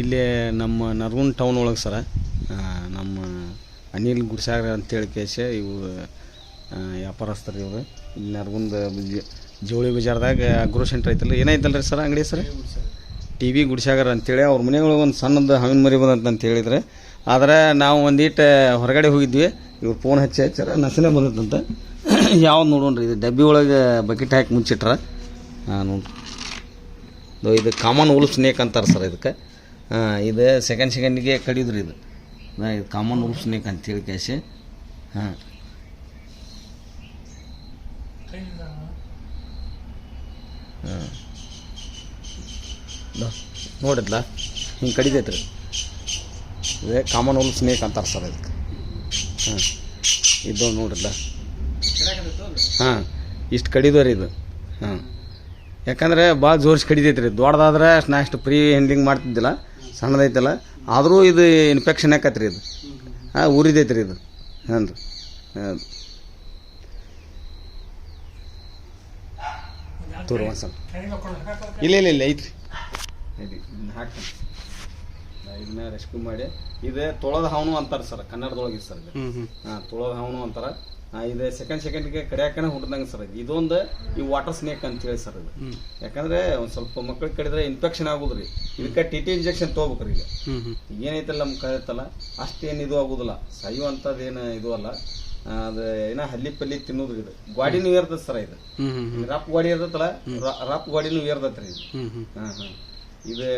ಇಲ್ಲಿ ನಮ್ಮ ನರಗುಂದ ಟೌನ್ ಒಳಗೆ ಸರ. ನಮ್ಮ ಅನಿಲ್ ಗುಡ್ಸಾಗ್ರ ಅಂತೇಳಿ ಕೇಶ, ಇವು ವ್ಯಾಪಾರಸ್ಥರು ಇವರು. ಇಲ್ಲಿ ನರ್ಗುಂದ ಜೋಳಿ ಬಜಾರ್ದಾಗ ಅಗ್ರೋ ಸೆಂಟ್ರ್ ಐತಲ್ಲ ಏನೈತಲ್ಲ ರೀ ಸರ್ ಅಂಗಡಿ ಸರ್ ಟಿ ವಿ ಗುಡ್ಸಾಗರ ಅಂತೇಳಿ ಅವ್ರ ಮನೆಯೊಳಗೆ ಒಂದು ಸಣ್ಣದು ಹವಿನ ಮರಿ ಬಂದಂತ ಅಂತ ಹೇಳಿದ್ರೆ. ಆದರೆ ನಾವು ಒಂದಿಟ್ಟು ಹೊರಗಡೆ ಹೋಗಿದ್ವಿ, ಇವ್ರು ಫೋನ್ ಹಚ್ಚಿ ಹಚ್ಚಾರ ನಸನೆ ಬಂದತ್ತಂತ ಯಾವ್ದು ನೋಡೋಣ್ರಿ, ಇದು ಡಬ್ಬಿ ಒಳಗೆ ಬಕೆಟ್ ಹಾಕಿ ಮುಚ್ಚಿಟ್ರ? ಹಾಂ ನೋಡ್ರಿ. ಇದು ಕಾಮನ್ ಉಲ್ ಸ್ನೇಕ್ ಅಂತಾರೆ ಸರ್ ಇದಕ್ಕೆ. ಹಾಂ, ಇದು ಸೆಕೆಂಡ್ ಸೆಕೆಂಡಿಗೆ ಕಡಿದ್ರಿ ಇದು. ಇದು ಕಾಮನ್ ಉಲ್ ಸ್ನೇಕ್ ಅಂತೇಳಿ ಕ್ಯಾಶೆ ಹಾಂ. ಹಾಂ. ನೋಡಿದ್ಲ? ಹಿಂಗೆ ಕಡಿದೈತ್ರಿ ಇದೇ ಕಾಮನ್ ಉಲ್ ಸ್ನೇಕ್ ಅಂತಾರೆ ಸರ್ ಇದಕ್ಕೆ. ಹಾಂ. ಇದು ನೋಡಿದ್ಲ? ಹಾಂ, ಇಷ್ಟು ಕಡಿದವ್ರಿ ಇದು. ಹಾಂ. ಯಾಕಂದರೆ ಭಾಳ ಜೋರ್ಸಿ ಕಡಿತೈತ್ರಿ. ದೊಡ್ಡದಾದ್ರೆ ನಾ ಅಷ್ಟು ಫ್ರೀ ಹ್ಯಾಂಡ್ಲಿಂಗ್ ಮಾಡ್ತಿದ್ದಿಲ್ಲ. ಸಣ್ಣದೈತಲ್ಲ? ಆದರೂ ಇದು ಇನ್ಫೆಕ್ಷನ್ ಆಕತ್ರಿ ಇದು? ಹಾಂ ಉರಿದೈತ್ರಿ ಇದು. ಹಾಂ ರೀ. ಹಾಂ ತೋರು ಒಂದು ಸ್ವಲ್ಪ. ಇಲ್ಲ ಇಲ್ಲ ಇಲ್ಲ ಐತ್ರಿ. ಐತಿ ಇದನ್ನ ಹಾಕ್ತೀನಿ. ಇದನ್ನ ರೆಸ್ಕ್ಯೂ ಮಾಡಿ. ಇದು ತೊಳದ ಹಾವನು ಅಂತಾರೆ ಸರ್ ಕನ್ನಡದೊಳಗೆ ಸರ್ ಹಾಂ ತೊಳದ ಹಾವನು ಅಂತಾರೆ. ಇದು ಸೆಕೆಂಡ್ ಸೆಕೆಂಡ್ಗೆ ಕಡಿಯಾಕನ ಹುಟ್ಟಿದಂಗೆ ಸರ್ ಇದು ಇದೊಂದು ಈ ವಾಟರ್ ಸ್ನೇಕ್ ಅಂತೇಳಿ ಸರ್ ಇದು ಯಾಕಂದ್ರೆ ಒಂದು ಸ್ವಲ್ಪ ಮಕ್ಳಿಗೆ ಕಡಿದ್ರೆ ಇನ್ಫೆಕ್ಷನ್ ಆಗುದ್ರಿ ಇದಕ್ಕೆ ಟಿ ಟಿ ಇಂಜೆಕ್ಷನ್ ತಗೋಬೇಕ್ರಿ ಈಗ. ಏನೈತಲ್ಲ ನಮ್ಗೆ ಕಳೆಯತ್ತಲ್ಲ ಅಷ್ಟೇನು ಇದು ಆಗುದಿಲ್ಲ. ಸಾಯುವಂಥದ್ದು ಏನು ಇದು ಅಲ್ಲ. ಅದು ಏನ ಹಲ್ಲಿ ಪಲ್ಲಿ ತಿನ್ನೋದ್ರಿ ಇದು. ಗ್ವಾಡಿನೂ ಏರ್ತದ ಸರ್ ಇದು. ರಾಪ್ ಗ್ವಾಡಿ ಗಾಡಿ ಇರ್ತೈತಲ್ಲ ರಾಪ್ ಗಾಡಿನೂ ಏರ್ತೈತ್ರಿ ಇದು. ಹಾಂ ಹಾಂ. ಇದು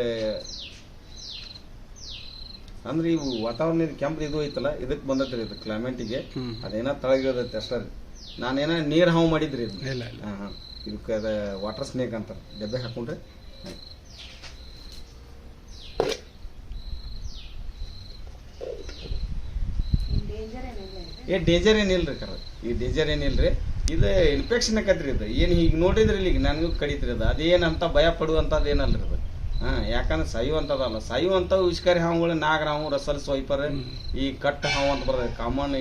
ಅಂದ್ರೆ ಇವು ವಾತಾವರಣ ಇದು ಕೆಂಪು ಇದು ಐತಲ್ಲ ಇದಕ್ಕೆ ಬಂದೈತ್ರಿ ಇದು ಕ್ಲೈಮೇಟಿಗೆ ಅದೇನೋ ತಳಗಿರೋದೈತೆ ಅಷ್ಟೇ ರೀ. ನಾನೇನೋ ನೀರು ಹಾವು ಮಾಡಿದ್ರಿ ಇದು. ಇಲ್ಲ ಹಾಂ ಹಾಂ. ಇದಕ್ಕೆ ಅದ ವಾಟರ್ ಸ್ನೇಕ್ ಅಂತಾರೆ. ಡಬ್ಬೆ ಹಾಕೊಂಡ್ರೆ. ಏ ಡೇಂಜರ್ ಏನಿಲ್ಲ ರೀ ಕರ? ಈ ಡೇಂಜರ್ ಏನಿಲ್ಲ ರೀ ಇದು ಇನ್ಫೆಕ್ಷನ್ ಆಕತ್ರಿ ಇದು. ಏನು ಹೀಗೆ ನೋಡಿದ್ರಿ ಇಲ್ಲಿ? ನನಗೂ ಕಡಿತ್ರಿ ಅದು ಅದೇನಂತ ಭಯ ಪಡುವಂಥದ್ದು ಏನಲ್ಲ ರೀ ಅದು ಹಾಂ ಯಾಕಂದ್ರೆ ಸಾಯುವಂಥದ್ದಲ್ಲ ಸಾಯುವಂಥವು ವಿಷಕಾರಿ ಹಾವುಗಳು ನಾಗರ ಹಾವು ರಸಲ್ ಸ್ವೈಪರ್ ಈ ಕಟ್ ಹಾವು ಅಂತ ಬರ್ತದೆ. ಕಾಮನ್